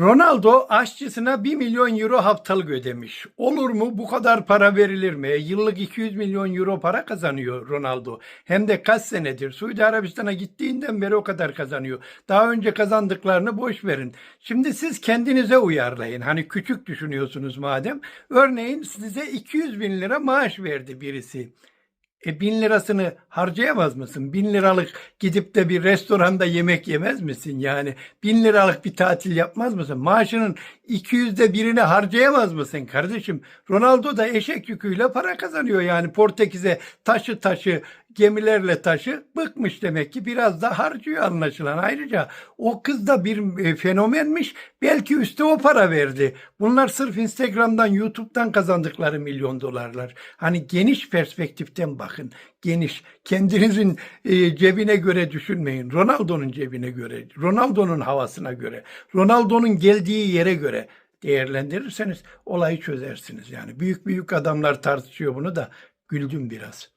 Ronaldo aşçısına 1 milyon euro haftalık ödemiş. Olur mu? Bu kadar para verilir mi? Yıllık 200 milyon euro para kazanıyor Ronaldo. Hem de kaç senedir. Suudi Arabistan'a gittiğinden beri o kadar kazanıyor. Daha önce kazandıklarını boş verin. Şimdi siz kendinize uyarlayın. Hani küçük düşünüyorsunuz madem. Örneğin size 200 bin lira maaş verdi birisi. E bin lirasını harcayamaz mısın? Bin liralık gidip de bir restoranda yemek yemez misin? Yani bin liralık bir tatil yapmaz mısın? Maaşının 200'de birini harcayamaz mısın kardeşim? Ronaldo da eşek yüküyle para kazanıyor yani Portekiz'e taşı taşı gemilerle taşı bıkmış demek ki biraz da harcıyor anlaşılan. Ayrıca o kız da bir e, fenomenmiş. Belki üstü o para verdi. Bunlar sırf Instagram'dan, YouTube'dan kazandıkları milyon dolarlar. Hani geniş perspektiften bakın. Geniş. Kendinizin e, cebine göre düşünmeyin. Ronaldo'nun cebine göre, Ronaldo'nun havasına göre, Ronaldo'nun geldiği yere göre değerlendirirseniz olayı çözersiniz. Yani büyük büyük adamlar tartışıyor bunu da güldüm biraz.